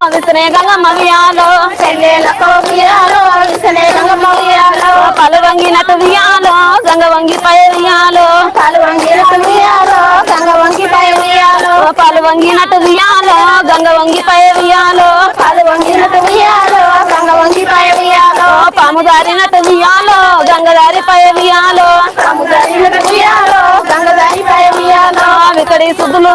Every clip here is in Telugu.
విసనే గంగమ్మ వియాలో చెల్లెలకు ఉయ్యాలో విసనే గంగమ్మ ఉయ్యాలో పలు వంగినట్టు వియాలో గంగ వంగిపై వియాలో కాలు వంగినట్టు ఉయ్యాలో గంగ వంగిపై ఉయ్యాలో పలు వంగినట్టు వియాలో గంగ వంగిపై వియాలో కాలు వంగినట్టు ఉయ్యాలో గంగ వంగిపై ఉయ్యాలో పాము వియాలో వియాలో గంగ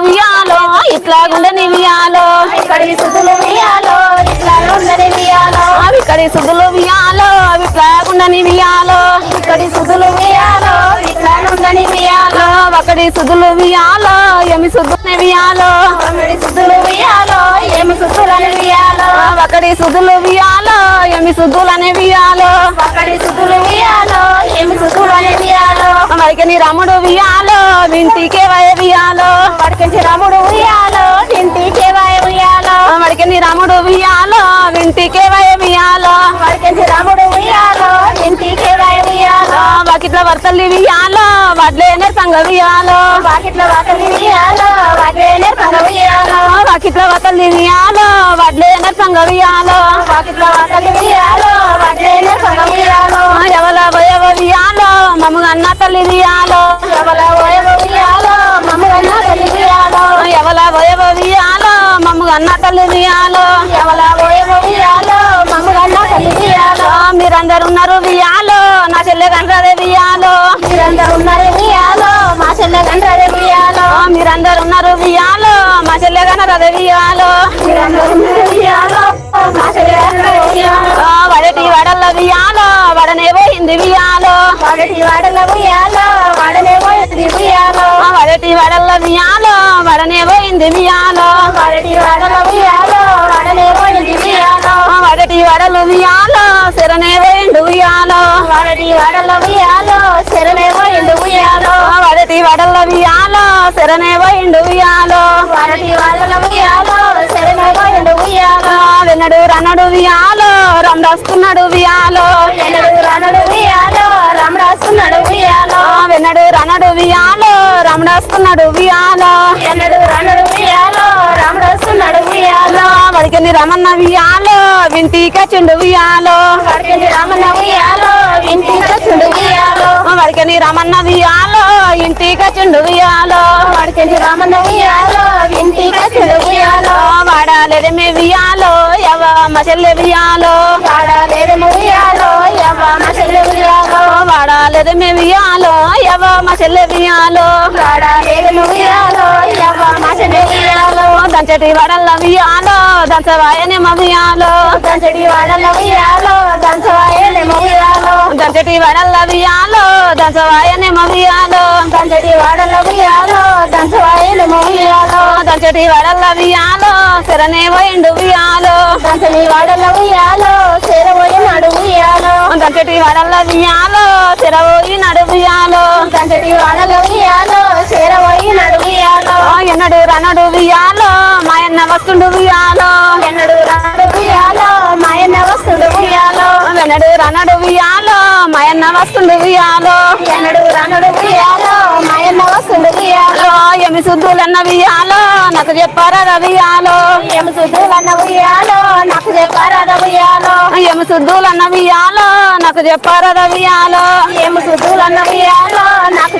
వియాలో ఇట్లా గుండెని వియాలో ఇక్కడి సుతులు ఉయ్యాలో ఇట్లా ఉండని ఉయ్యాలో వికడి సుద్దులు వియాలో ఇట్లా గుండెని వియాలో. ఇక్కడి సుతులు ఉయ్యాలో ఇట్లా ఉండని ఉయ్యాలో ఒకడి సుద్దులు వియాలో ఎమి సుద్దుని వియాలో. సుతులు ఉయ్యాలో ఏమి సుతులని ఉయ్యాలో ఒకడి సుద్దులు వియాలో ఎమి సుద్దులని వియాలో? ఏమి సుతులని ఉయ్యాలో వరికని రాముడు వియాలో వింటికే వయ వియాలో. పడికించి రాముడు ఉయ్యాలో ఇంటికి వాయ ఉయ్యాలో వడికని రాముడు వియాలో వింటికే వయ వియాలో. పడికించి రాముడు ఉయ్యాలో ఇంటికి వాయ ఉయ్యాలో వాకిట్ల వర్తల్లి వియాలో వడ్లేనే సంగ వియాలో వాకిట్ల వాకలి ఉయ్యాలో వాటినే సంగ ఉయ్యాలో వాకిట్ల వడ్లేనే సంగవియాలో వియాలో వాకిట్ల వాకలి ఉయ్యాలో వాటినే ఎవల వయవ వియాలో మమ్మ అన్న తల్లి వియాలో ఎవల ఓయవ ఉయ్యాలో మమ్మగన్న తల్లి ఉయ్యాలో ఎవల వయవ వియాలో మమ్మ అన్న తల్లి వియాలో ఎవల ఓయవ ఉయ్యాలో మీరందరు ఉన్నారు వియాలో నా చెల్లె కంటే వియాలో. మీరందరూ ఉన్నారు ఉయ్యాలో మా చెల్లె గంటరే ఉయ్యాలో మీరందరు ఉన్నారు వియాలో మా చెల్లె కంటే వియాలో. మీరందరూ ఉన్నారు ఉయ్యాలో మా చెల్లె గంటరే ఉయ్యాలో వడటి వడల్ల వియాలో వడనే పోయింది వియాలో. వాడటి వాడల ఉయ్యాలో వాడనే పోయింది ఉయ్యాలో వడటి వడల్ల వియాలో వడనే పోయింది వియాలో. వడటి వడల ఉయ్యాలో వాడనే పోయింది వడటి వడలు వియాలో సిరనే పోయిండు వియాలో వాడటి వాడల ఉయ్యాలో శరణే పోయింది ఉయ్యాలో. వడటి వడల్ల వియాలో సిరనే పోయిండు వియాలో వాడటి వాడల ఉయ్యాలో శరణే పోయింది ఉయ్యాలో. వినడు రనడు వియాలో రమరాస్తున్నాడు వియాలో ఎన్నడు రానడు ఉయ్యాలో రమరాస్తున్నాడు ఉయ్యాలో వినడు రనడు వియాలో. రమణాస్తున్నాడు వియాలో. ఎన్నడు రానడు ఉయ్యాలో రమరాస్తున్నాడు ఉయ్యాలో వడికెళ్ళి రమన్న వియాలో. వింటికి చుండు వియాలో. వాడికి రామన్న ఉయ్యాలో ఇంటికి చుండు ఉయ్యాలో వడికెళ్ళి రమన్న వియాలో. ఇంటికి చుండు వియాలో. వాడికి రామన్న ఉయ్యాలో ఇంటికి చుండు ఉయ్యాలో వాడాలేమే వియాలో. ఎవ మసల్లె వియాలో. వాడాలేమే వియాలో. ఎవ మసల్లె వియాలో. వాడలేదము ఉయ్యాలో ఎవ మసలు ఉయ్యాలో దంచటి వాడల్లో ఇయ్యాలో దంచవాయనే వియాలో దంచటి వాడల్లో ఇయ్యాలో దంచవాయనే దంచటి వడల్ల వియాలో దంచవాయనేమ వియాలో దంచడి వాడల ఉయ్యాలో దంచవాయలేము ఉయ్యాలో దంచటి వడల్ల వియాలో సిరనే పోయిండు వియాలో దంచడి వాడల ఉయ్యాలో చేరబోయి నడు ఉయ్యాలో దంచటి వడల్ల వియాలో సిరవోయి నడు వియాలో దంచడి వాడల ఉయ్యాలో చేరబోయి నడు ఉయ్యాలో ఎన్నడు రనడు వియాలో మాయన్న వస్తుండు వియాలో ఎన్నడు రాడు ఉయ్యాలో మాయన్న వస్తుడు ఉయ్యాలో వెనడు రనడు వియాలో మాయన్న వస్తుండు వియాలో ఎన్నడు రానడు ఉయ్యాలో మాయన్న వస్తుడు ఉయ్యాలో ఎమి శుద్ధులన్న వియాలో నాకు చెప్పారా వియాలో ఏమి సుద్దులన్న ఉయ్యాలో నాకు చెప్పారద ఉయ్యాలో ఎమి శుద్ధులన్న వియాలో నాకు చెప్పారా వియాలో ఏమి సుద్దులన్న ఉయ్యాలో నాకు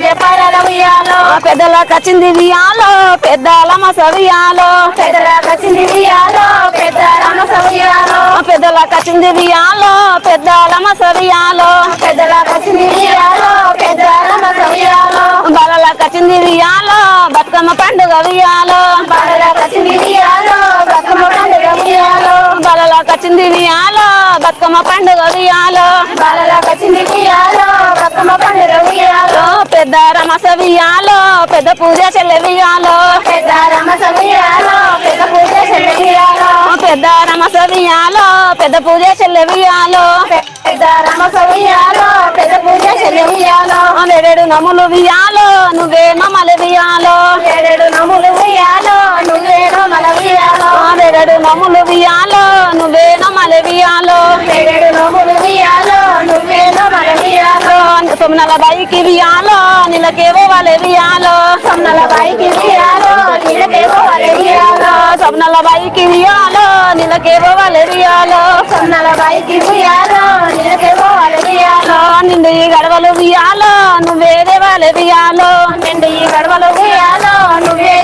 పెద్దల కచ్చింది వియాలో పెద్దల మస వియాలో పెద్దల కచ్చింది ఉయ్యాలో పెద్ద రమస ఉయ్యాలో పెద్దల కచ్చింది వియాలో పెద్దల మస వియాలో పెద్దల కచ్చింది ఉయ్యాలో పెద్ద రమస ఉయ్యాలో బాలల కచ్చింది వియాలో బతుకమ్మ పండుగ వియాలో బాలల కచ్చింది ఉయ్యాలో బతుకమ్మ పండుగ వియాలో బతుకమ్మ పండుగ వియాలో బాలల కచ్చింది ఉయ్యాలో బతుకమ్మ పండుగ ఉయ్యాలో. పెద్ద రమస వియాలో పెద్ద పూజ చెల్లె వియాలో పెద్ద రమస ఉయ్యాలో పెద్ద పూజ చెల్లి ఉయ్యాలో. పెద్ద రమస పెద్ద పూజ చెల్లెవియాలో. పెద్ద రమస పెద్ద పూజ చెల్లెవియాలో. ఉయ్యాలో నములు వియాలో నువ్వే మమల వియాలో. ఏడేడు నములు వియాలో నువ్వే మన వియాలో. వేరేడు నములు వియాలో నువ్వే నమల వియాలో. ఏడేడు ఉయ్యాలో సొమ్నల వియాలో నీళ్ళకేవో వాళ్ళ వియాలో. సొన్నల బాయికి ఉయ్యాలో నీళ్ళకేవో వలె వియాలో. సొమ్నల కొన్నల వియాలో నీళ్ళకేవో వాళ్ళ వియాలో. కొన్నల బైకి ఉయ్యాలో నిలకే పోవాలి ఉయ్యాలో నిండు ఈ గడవలు వియాలో నువ్వేదే వాళ్ళ వియాలో. నిండు ఈ గడవలు వియాలో నువ్వే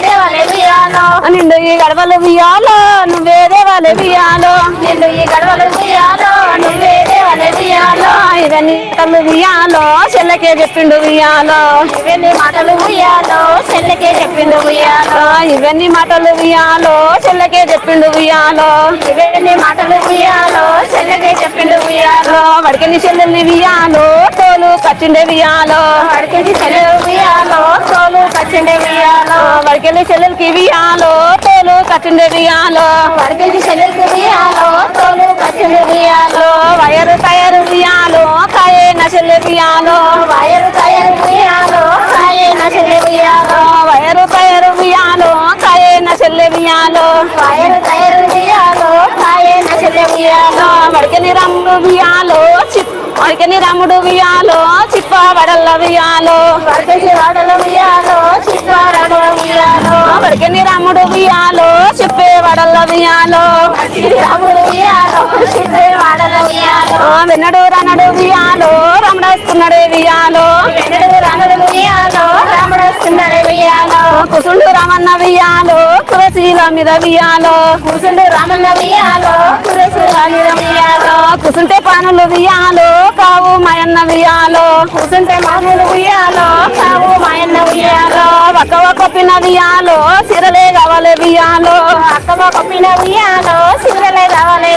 నిండు ఈ గడవలు వియాలో నువ్వేదే వాళ్ళ వియాలో నిండు ఈ గడవలు ఉయ్యాలో నువ్వే దేవలే ఉయ్యాలో. ఇవన్నీ కళ్ళు వియాలో చెల్లకే చెప్పిండు వియాలో ఇవన్నీ మాటలు ఉయ్యాలో చెల్లెకే చెప్పిండు ఉయ్యాలో. ఇవన్నీ మాటలు వియాలో చెల్లకే చెప్పిండు వియాలో ఇవన్నీ మాటలు ఉయ్యాలో వడికెళ్ళి చెల్లెల్ని వియాలో తోలు కచ్చిండే వియాలో వాడికి చెల్లెలు ఉయ్యాలో తోలు పచ్చిండే ఉయ్యాలో. వడికెళ్ళి చెల్లెలకి వియాలో తోలు కచ్చిండే వియాలో వాడికి చెల్లెలు ఉయ్యాలో తోలు పచ్చిండే ఉయ్యాలో. వయరు తయరు వియాలో కాయే నచెల్లె వియాలో వయరు తయరు ఉయ్యాలో కాయే నచ్చలే ఉయ్యాలో. వయరు తయరు వియాలో కాయే నచెల్లె వియాలో వయరు తయరు ఉయ్యాలో వడికెని రమ్ముడు వియాలో చిప్ వడికెని రమ్ముడు చిప్ప వడల్ల వియాలో మడికని వాడల ఉయ్యాలో చిత్తారడ ఉయ్యాలో మడికని రాముడు వియాలో చిప్పే వడల్ల వియాలో రాముడు ఉయ్యాలో చిత్రే వాడల ఉయ్యాలో వెన్నడు రనడు రమన్న వియాలో తులసీల మీద వియాలో కూసుంటే రామన్న ఉయ్యాలో కురసు మీద ఉయ్యాలో కుసుంటే పనులు వియాలో కావు మయన్న వియాలో కూసుంటే మామూలు ఉయ్యాలో కావు మాయన్న ఒక్క ఒక్క పిన వియాలో సిరలే గవలే వియాలో అక్కవ ఒక్క పిన సిరలే రావాలే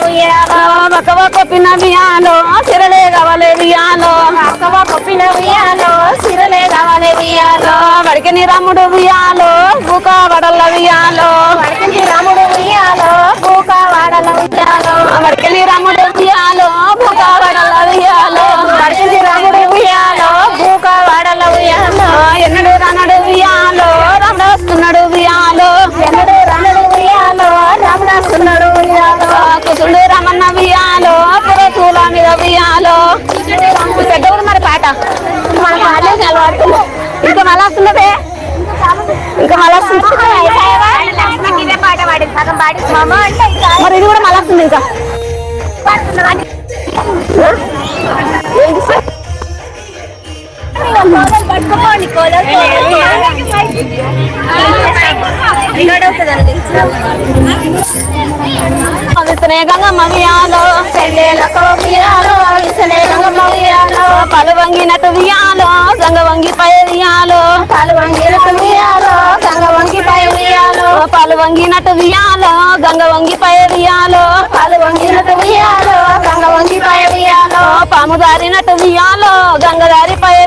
కొప్పిన వియాలో సిరలే గవలే వియాలో అక్కవ కొప్పిన ఉయ్యాలో సిరలే రావాలే ఉయ్యాలో వడికిని రాముడు వియాలో బుక వడల వియాలో వడికించి రాముడు ఉయ్యాలో పూక వాడల ఉయ్యాలో. వడికిని రాముడు వియాలో బుక వడల వియాలో వడికించి రాముడు ఉయ్యాలో పూక వడల ఉయ్యాలో. ఎన్న మరి ఇది కూడా మళ్ళా వస్తుంది ఇంకా పట్టుకోండి విసనే గంగమ్మ వియాలో చెల్లెలకు ఉయ్యాలో ఇసలే గంగమ్మ ఉయ్యాలో పలు వంగినట్టు వియాలో గంగ వంగిపై వియాలో కాలు వంగినట్టు వియాలో గంగ వంగిపై ఉయ్యాలో పాలు వంగినట్టు వియాలో గంగ వంగిపై వియాలో కాలు వంగినట్టు గంగ పాము దారినట్టు వియాలో గంగ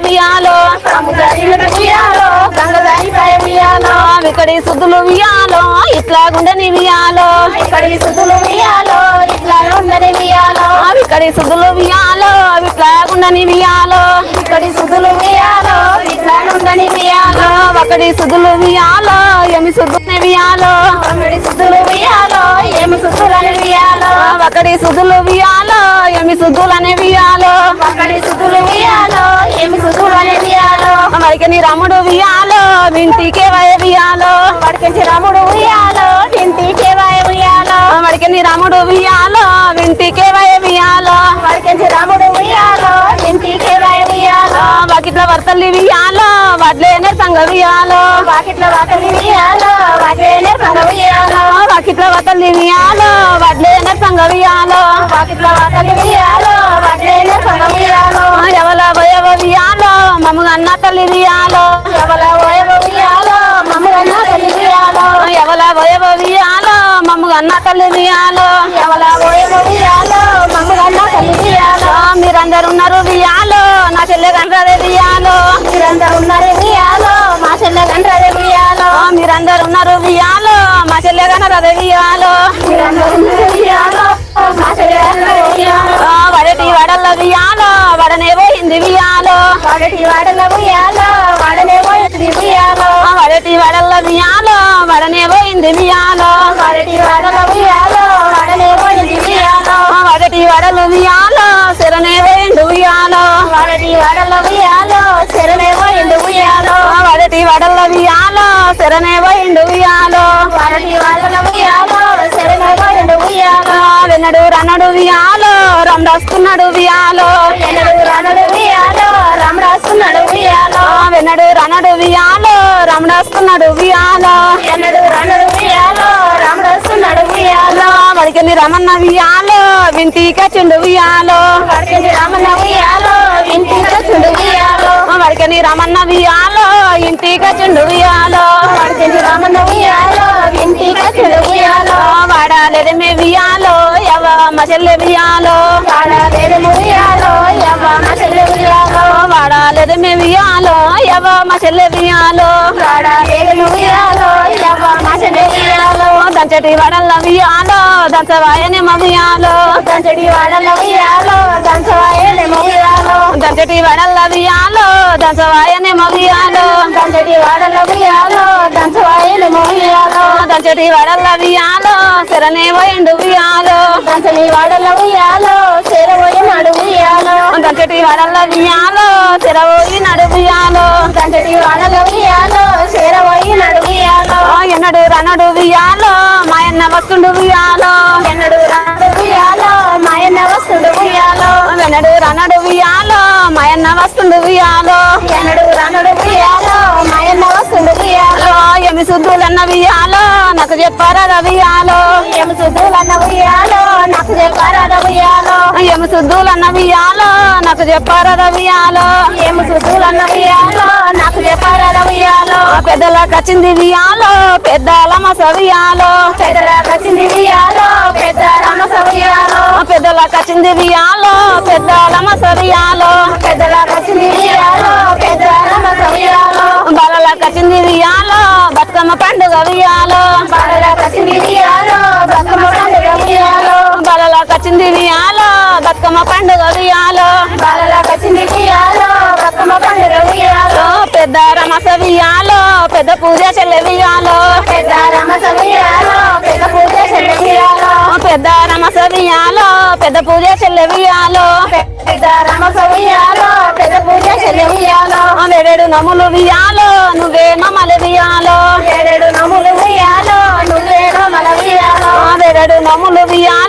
వియాలో పాము గంగ వికడి సుద్దులు వియాలో ఇట్లా గుండెని వియాలో ఇక్కడి సుతులు ఉయ్యాలో ఇట్లా ఉందని ఉయ్యాలో వికడి సుద్దులు వియాలో ఇట్లా గుండెని వియాలో ఇక్కడి సుతులు ఉయ్యాలో ఇట్లా ఉందని ఉయ్యాలో ఒకడి సుద్దులు వియాలో ఎమి సుద్దుని వియాలో అమ్మడి సుతులు ఉయ్యాలో ఏమి సుతులని ఉయ్యాలో ఒకడి సుద్దులు వియాలో ఎమి సుద్దులని వియాలో అక్కడి సుతులు ఉయ్యాలో ఏమి సుతులని ఉయ్యాలో మరికని రాముడు వియాలో వింటికే వయ వియాలో పడికించి రాముడు ఉయ్యాలో ఇంటికే వాయ ఉయ్యాలో మరికని రాముడు వియాలో వింటికే వయ వియాలో పడికించి రాముడు ఉయ్యాలో ఇంటికే వాయ ఉయ్యాలో బకిట్ల వర్తల్లి వియాలో వాకిట్లో సంగ వియాలో వాకిట్ల వాకలి ఉయ్యాలో వాకేనే వియాలో వడ్లేనే సంగ వియాలో వాకిట్ల వాకలి ఉయ్యాలో వాకేనే ఎవల వయవ వియాలో మమ్మ అన్న తల్లి వియాలో. ఎవల వయవ వియాలో మమ్మ అన్న తల్లి వియాలో. ఎవల ఓయవ ఉయ్యాలో మమ్మల్ని తల్లి ఉయ్యాలో మీరందరు ఉన్నారు వియాలో నా చెల్లె గండ్రదే వియాలో మీరందరూ ఉన్నారు ఉయ్యాలో మా చెల్లె గండ్రదే ఉయ్యాలో మీరందరు ఉన్నారు వియాలో మా చెల్లె గండ్రదే వియాలో వడటి ఉన్నారు ఉయ్యాలో మా చెల్లె గంటలే వడటి వడల్ల వియాలో వడనే పోయింది వియాలో వాడటి వాడల ఉయ్యాలో వాడనే పోయింది మియాలో మరటి వడల మియాలో వడనే పోయింది మియాలో మరటి వాడల మియాలో శరణే పోయిండు ఉయ్యాలో మరటి వడల మియాలో శరణే పోయిండు వియాలో మరటి వడల మియాలో శరణే పోయిండు ఉయ్యాలో మరటి వడల మియాలో సిరనే పోయిండు వియాలో వాడల ఉయ్యాలో రమడాస్తున్నాడు వియాలో ఎన్నడు రానడు ఉయ్యాలో రామరాస్తున్నాడు ఉయ్యాలో వెన్నడు రనడు వియాలో రమడాస్తున్నాడు వియాలో. ఎన్నడు రానడు ఉయ్యాలో రామరాస్తున్నాడు ఉయ్యాలో వడికెళ్ళి రమన్న వియాలో వింటిక చుండు వియాలో. పడికింది రామన్న ఉయ్యాలో ఇంటికి చుండు ఉయ్యాలో వడికెళ్ళి రమన్న వియాలో ఇంటిక చుండు వియాలో. పడికింది రామన్న ఉయ్యాలో ఇంటికి చుండు ఉయ్యాలో వాడాలేదు మే వియాలో ఎవ మసల్లె వియాలో వాడలేదు ఉయ్యాలో యవ్వ మసలు ఉయ్యాలో. వాడాలేదు మే వియాలో ఎవ మసల్లె వియాలో వాడలేదు ఉయ్యాలో యవ్వ మసలు ఉయ్యాలో. దంచటి వడల్ల వియాలో దంచవాయని మవియాలో దంచడి వాడల ఉయ్యాలో దంచవాయలే ఉయ్యాలో. దంచటి వడల్ల వియాలో దంచవాయని మవియాలో దంచడి వాడల ఉయ్యాలో దంచవాయలే ఉయ్యాలో. దంచటి వడల్ల వియాలో శరణే పోయిండు వియాలో దంచని వాడల ఉయ్యాలో చేరబోయి నడు ఉయ్యాలో. దంచటి వడల్ల వియాలో శరవోయి నడు వియాలో దంచడి వాడల ఉయ్యాలో చేరబోయి నడు ఉయ్యాలో. ఎన్నడు రనడు వియాలో మాయన్న వస్తుండు వియాలో ఎన్నడు రాడు ఉయ్యాలో మాయన్న వస్తుడు ఉయ్యాలో. వెన్నడు రనడు వియాలో మాయన్న వస్తుండు వియాలో ఎన్నడు రానడు ఉయ్యాలో మాయన్న వస్తుడు ఉయ్యాలో. ఎమి శుద్ధులన్న వియాలో నాకు చెప్పారా వియాలో ఏమి సుద్దులన్న ఉయ్యాలో నాకు చెప్పారద ఉయ్యాలో. ఎమి శుద్ధులన్న వియాలో నాకు చెప్పారా వియాలో ఏమి సుద్దులన్న ఉయ్యాలో నాకు చెప్పారద ఉయ్యాలో పెద్దలకు వచ్చింది వియాలో పెద్దల మస వియాలో. పెద్దల కచ్చింది ఉయ్యాలో పెద్ద రమస ఉయ్యాలో పెద్దలకు వచ్చింది వియాలో పెద్దల మస వియాలో. పెద్దల కచ్చింది ఉయ్యాలో పెద్ద రమస ఉయ్యాలో బాలలకు వచ్చింది వియాలో బతుకమ్మ పండుగ వియాలో. బాలల కచ్చింది ఉయ్యాలో బతుకమ్మ పండుగ ఉయ్యాలో బాలలకు వచ్చింది వియాలో బతుకమ్మ పండుగ వియాలో. బాలల కచ్చింది పెద్ద రమస వియాలో పెద్ద పూజ చెల్లె వియాలో పెద్ద రమస ఉయ్యాలో పెద్ద పూజ చెల్లి ఉయ్యాలో పెద్ద రమస వియాలో పెద్ద పూజ చెల్లె వియాలో పెద్ద రమస ఉయ్యాలో పెద్ద పూజ చెల్లి ఉయ్యాలో వేడేడు నములు వియాలో నువ్వే మమలు వియాలో. ఏడేడు నములు ఉయ్యాలో నువ్వేనో మన ఉయ్యాలో వేడేడు నములు వియాలో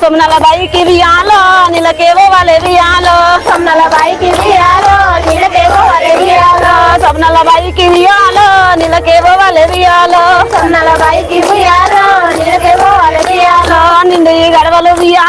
సొమ్నల బైకి వియాలో నీలకేవో వాళ్ళ వియాలో. సొమ్నల బైకి వియాలో నీలకేవో వాళ్ళ వియాలో. సొమ్నల బైకి వియాలో నీలకేవో వాళ్ళ వియాలో. సొమ్నల బైకి వియాలో నీలకేవో వాళ్ళ వియాలో. నిండు గడవలు వియాలో